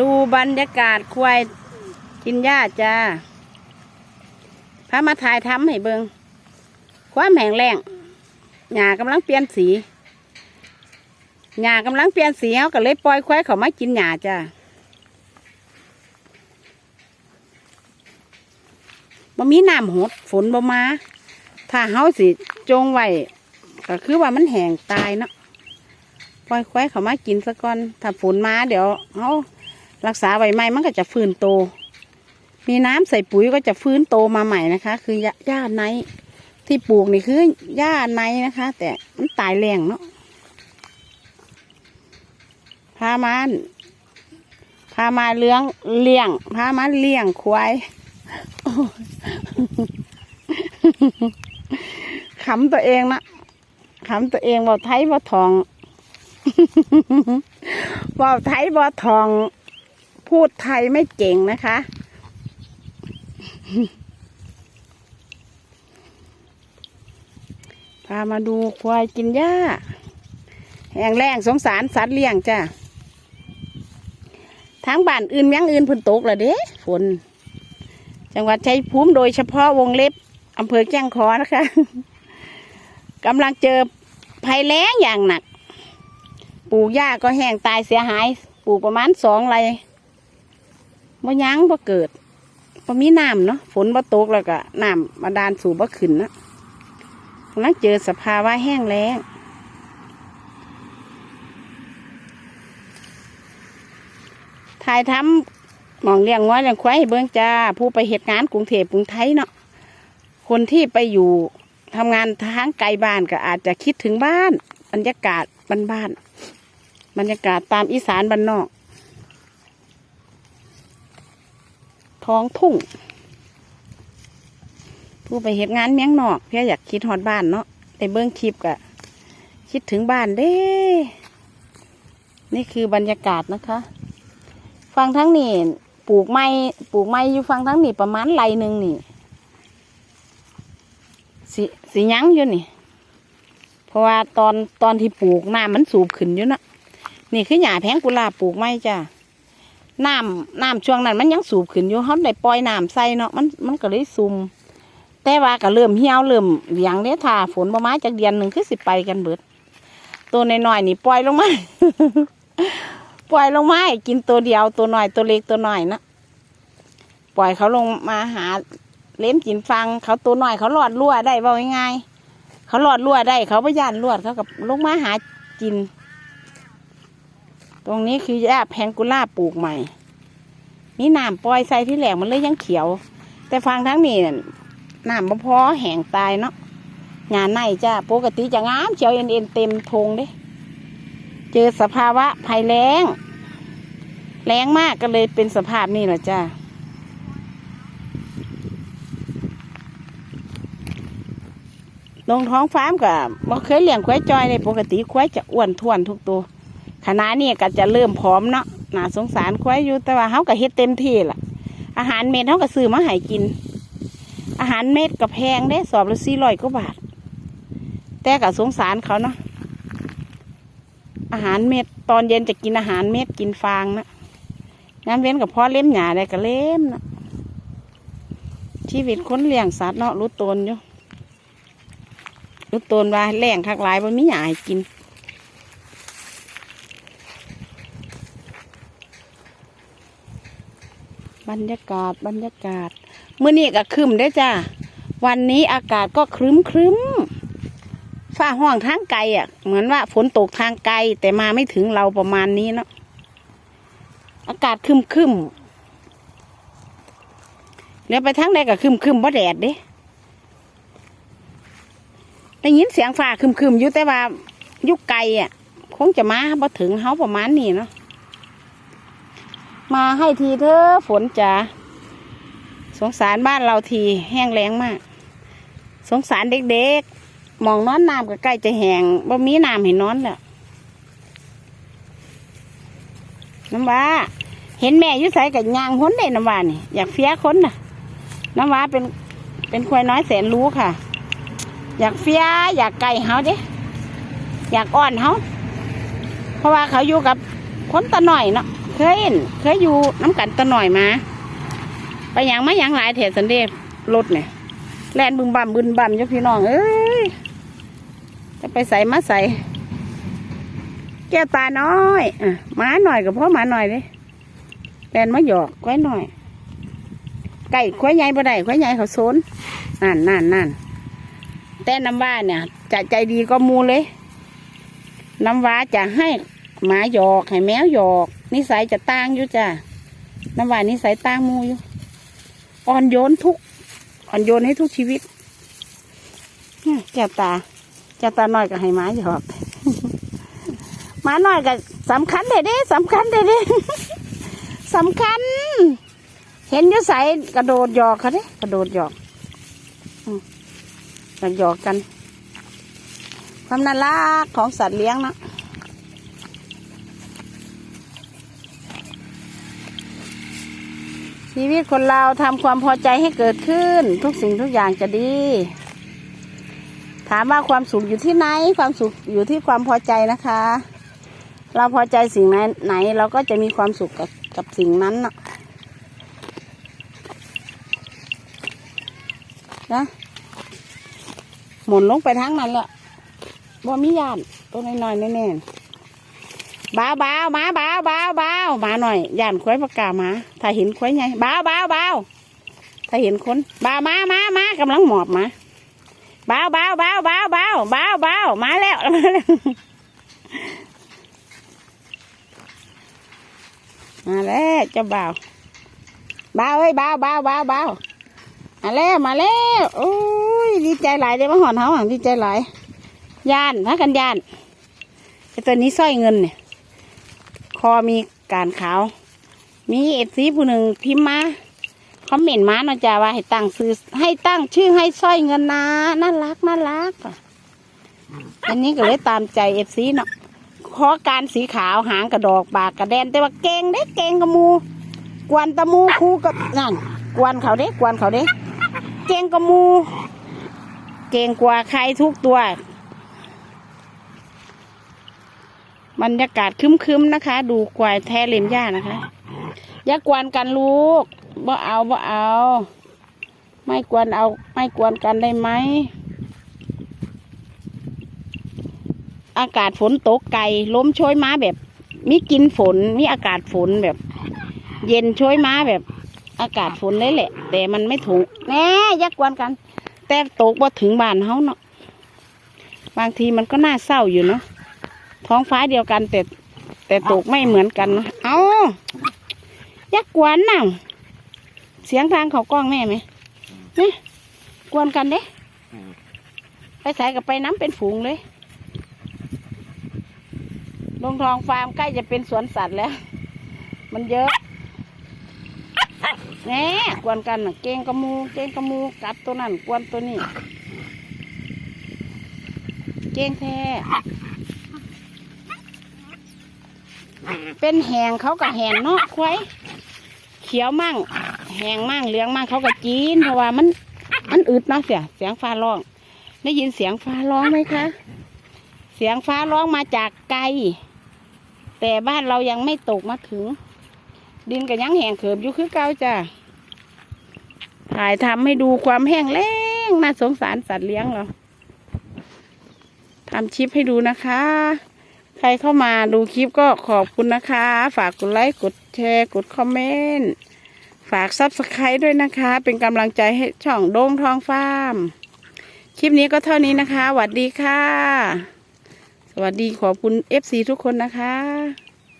ดูบรรยากาศควายกินหญ้าจ้าพามาถ่ายทำให้เบิงความแห้งแล้งหญ้ากำลังเปลี่ยนสีหญ้ากำลังเปลี่ยนสีเขาก็เลยปล่อยควายเขามากินหญ้าจ้าบ่มีน้ำหดฝนบ่มา ถ้าเฮาสิจงไว้ก็คือว่ามันแห้งตายเนาะปล่อยควายเขามากินซะก่อน ถ้าฝนมาเดี๋ยวเฮา รักษาไว้ใหม่มันก็จะฟื้นโต มีน้ำใส่ปุ๋ยก็จะฟื้นโตมาใหม่นะคะ คือหญ้าไนที่ปลูกนี่คือหญ้าไนนะคะ แต่มันตายแรงเนาะพามาพามาเลี้ยงเลี้ยงพามาเลี้ยงควายโอ้ยขำตัวเองนะขำตัวเองว่าไทยว่าทองว่าไทยว่าทอง พูดไทยไม่เก่งนะคะ พามาดูควายกินหญ้าแห้งแรงสงสารสัตว์เลี้ยงจ้ะทางบ้านอื่นเมียงอื่นพุนตกละเด้ฝน จังหวัดชัยภูมิโดยเฉพาะวงเล็บอำเภอแจ้งคอนะคะกำลังเจอภัยแล้งอย่างหนัก ปลูกหญ้าก็แห้งตายเสียหาย ปลูกประมาณสองไร บ่ยั้งบ่เกิดบ่มีน้ำเนาะฝนบ่ตกแล้วก็น้ำมาดานสู่บ่ขึ้นนะกำลังเจอสภาวะแห้งแล้งถ่ายทำหมองเลี้ยงง้อยเลี้ยงควายเบิ่งจ้า ผู้ไปเหตุงานกรุงเทพกรุงไทยเนาะคนที่ไปอยู่ทำงานทางไกลบ้านก็อาจจะคิดถึงบ้าน บรรยากาศบ้านๆบรรยากาศตามอีสานบ้านนอก ท้องทุ่ง ผู้ไปเหตุงานเมียงนอกเพื่ออยากคิดฮอดบ้านเนาะได้เบิ้องคลิปกะคิดถึงบ้านเด้ นี่คือบรรยากาศนะคะ ฟังทั้งนี่ปลูกไม้ปลูกไม้อยู่ฟังทั้งนี่ประมาณไรหนึ่งนี่สีสียั้งอยู่นี่ เพราะว่าตอนตอนที่ปลูกน้ำมันสูบขึ้นอยู่นะนี่คือหญ้าแพงกุลาปลูกไม้จ้ะ น้ำน้ำช่วงนั้น มันยังสูบขึ้นอยู่เขาได้ปล่อยน้ำใส่เนาะมันมันก็เลยซุ่มแต่ว่าก็เริ่มเหี่ยวเริ่มเหลียงเด้ถ้าฝนประมาณจากเดือนหนึ่งคือสิไปกันเบิด ตัวน้อยๆนี่ปล่อยลงมาปล่อยลงมาให้กินตัวเดียวตัวน้อยตัวเล็กตัวน้อยนะปล่อยเขาลงมาหาเล่มกินฟัง เขาตัวน้อยเขาหลอดรั่วได้ว่าง่ายๆเขาหลอดรั่วได้ เขาพยานรวดเขากับลงมาหากิน ตรงนี้คือหญ้าแพงกุล่าปลูกใหม่ นี่น้ำปล่อยใส่ที่แหลกมันเลยยังเขียว แต่ฟังทั้งนี้น่ะน้ำบ่พอแห้งตายเนาะงานในจ้าปกติจะงามเขียวเอ็นเอ็นเต็มทงเด้ เจอสภาวะภัยแล้ง แรงมากก็เลยเป็นสภาพนี้แหละจ้าลงท้องฟาร์มกับบ่เคยเลี้ยงควายจอยเลยปกติควายจะอ้วนท้วนทุกตัว ขณะนี้ก็จะเริ่มผอมเนาะน่าสงสารควายอยู่แต่ว่าเขาก็เฮ็ดเต็มที่ล่ะ อาหารเม็ดเขาก็ซื้อมาให้กิน อาหารเม็ดก็แพงได้สอบละสี่ร้อยกว่าบาท แต่ก็สงสารเขาเนาะอาหารเม็ดตอนเย็นจะกินอาหารเม็ดกินฟางนะน้ำเว้นกับพ่อเล่มหยาได้ก็เล่มนะชีวิตคนเลี้ยงสัตว์เนาะรู้ตนอยู่รู้ตนว่าแรงคักหลายมันมีหยาให้กิน บรรยากาศบรรยากาศเมื่อนี้ก็ครึมได้จ้าวันนี้อากาศก็ครึ้มครึ้มฝ้าห้องทางไกลอะ เหมือนว่าฝนตกทางไกล แต่มาไม่ถึงเราประมาณนี้เนาะอากาศครึมครึมเลี้ยวไปทางใดก็ครึมครึมเพราะแดดเด้ได้ยินเสียงฟ้าครึมครึมอยู่แต่ว่ายุกไกลอะ คงจะมาพอถึงเฮาประมาณนี้เนาะ มาให้ทีเถอะฝนจ๋าสงสารบ้านเราทีแห้งแล้งมาก สงสารเด็กๆมองนอนน้ำก็ใกล้จะแห้งบ่มีน้ำให้นอนแล้วน้ำว้าเห็นแม่ยุ่ใส่กับยางห้นได้น้ำว้านี่อยากเฟี้ยค้นน่ะ น้ำว้าเป็นเป็นควายน้อยแสนรู้ค่ะ อยากเฟี้ยอยากไก่เฮาเด้อยากอ้อนเฮาเพราะว่าเขาอยู่กับคนตะหน่อยเนาะ เคยเห็นเคยอยู่น้ำกันตะหน่อยมา ไปยังไมาหยังหลายเถสันเดชรถเนี่ยแลนบึมบัมบึนบัมเจ้าพี่น้องเอ้ยจะไปใส่มาใส่แก้วตาน้อยอะมาหน่อยกับพ่อมาหน่อยเลยแลนมาหยอกไว้หน่อย ไก่ควายใหญ่บ่ได้ควายใหญ่เขาโซนนั่นนั่นนั่นแต่น้ำว่าเนี่ยจะใจดีก็มูเลย น้ำว้าจะให้ หมาหยอกให้แมวหยอก นิสัยจะต่างอยู่จ้ะน้ำว้านิสัยต่างมูอยู่ อ่อนโยนทุก อ่อนโยนให้ทุกชีวิตเกียแก้วตาแก้วตาน้อยก็ให้หมาหยอกหมาน้อยก็สำคัญเด้เด้สำคัญเด้เด้สำคัญ เห็นยู่ใสกระโดดหยอกเขาเด้กระโดดหยอกกันหยอกกันความน่ารักของสัตว์เลี้ยงนะ ชีวิตคนเราทำความพอใจให้เกิดขึ้น ทุกสิ่งทุกอย่างจะดี ถามว่าความสุขอยู่ที่ไหน ความสุขอยู่ที่ความพอใจนะคะ เราพอใจสิ่งไหนไหนเราก็จะมีความสุขกับกับสิ่งนั้นนะนะหมุนลงไปทั้งนั้นแหละบ่มีญาติตัวน้อยๆแน่ๆ บ้าวบ้าวมาบ้าวบ้าวบ้าวมาหน่อยย่านควายปากกามาถ้าเห็นควายไงบ้าวบ้าวบ้าวถ้าเห็นคนบ้าวมามามากำลังหมอบมาบ้าวบ้าวบ้าวบ้าวบ้าวบ้าวบ้าวมาแล้วมาแล้วมาแล้วจ้าบ่าวบ้าวเอ้ยบ้าวบ้าวบ้าวบ้าวมาแล้วมาแล้วโอ้ยดีใจหลายเลยวมาหอนเขาอะดีใจหลายย่านพากันย่านไอตัวนี้สร้อยเงินเนี่ย อมีการขาว มีเอฟซีผู้หนึ่งพิมพ์มาคอมเมนต์มาเนาะจ้าว่าให้ตั้งซื้อให้ตั้งชื่อให้สร้อยเงินนะน่ารักน่ารักอันนี้ก็เลยตามใจเอฟซีเนาะคอการสีขาวหางกระดอกปากกระแดนแต่ว่าเก่งเด้เก่งกับหมู กวนตะมูคูกับนั่นกวนเขาเด้กวนเขาเด้เก่งกับหมู เก่งกว่าใครทุกตัว บรรยากาศคึ้มๆนะคะ ดูควายแท้เลนหญ้านะคะอย่ากวนกันลูกบ่เอาบ่เอา ไม่กวนเอา ไม่กวนกันได้ไหมอากาศฝนตกไกลล้มโชยม้าแบบมีกินฝนมีอากาศฝนแบบ เย็นโชยม้าแบบ อากาศฝนเลยแหละ แต่มันไม่ถูกแน่ย่ากวนกัน แต่ตกบ่ถึงบ้านเฮาเนาะบางทีมันก็น่าเศร้าอยู่เนาะ ท้องฟ้าเดียวกันแต่แต่ตกไม่เหมือนกันนะเอายักกวนน่ะเสียงทางเขากล้องแม่ไหมนี่กวนกันเด้ไปใส่กับไปน้ำเป็นฝูงเลยลงทองฟาร์มใกล้จะเป็นสวนสัตว์แล้ว มันเยอะแหน่กวนกันน่ะเก่งกระมูเก่งกระมูกัดตัวนั่นกวนตัวนี้ เก่งแท้ เป็นแหงเขาก็แหงเนาะควายเขียวมั่งแหงมั่งเหลืองมั่งเขาก็จีนเพราะว่ามันมันอึดเนาะเสียเสียงฟ้าร้อง ได้ยินเสียงฟ้าร้องไหมคะ เสียงฟ้าร้องมาจากไกล แต่บ้านเรายังไม่ตกมาถึง ดินก็ยังแหงเขิบอยู่คือเก่าจ้ะถ่ายทำให้ดูความแห้งแล้งน่าสงสารสัตว์เลี้ยงเราทำชิปให้ดูนะคะ ใครเข้ามาดูคลิปก็ขอบคุณนะคะ ฝากกดไลค์ กดแชร์ กดคอมเมนต์ ฝากซับสไครต์ด้วยนะคะ เป็นกำลังใจให้ช่องโด่งทองฟาร์ม คลิปนี้ก็เท่านี้นะคะสวัสดีค่ะ สวัสดีขอบคุณ FC ทุกคนนะคะ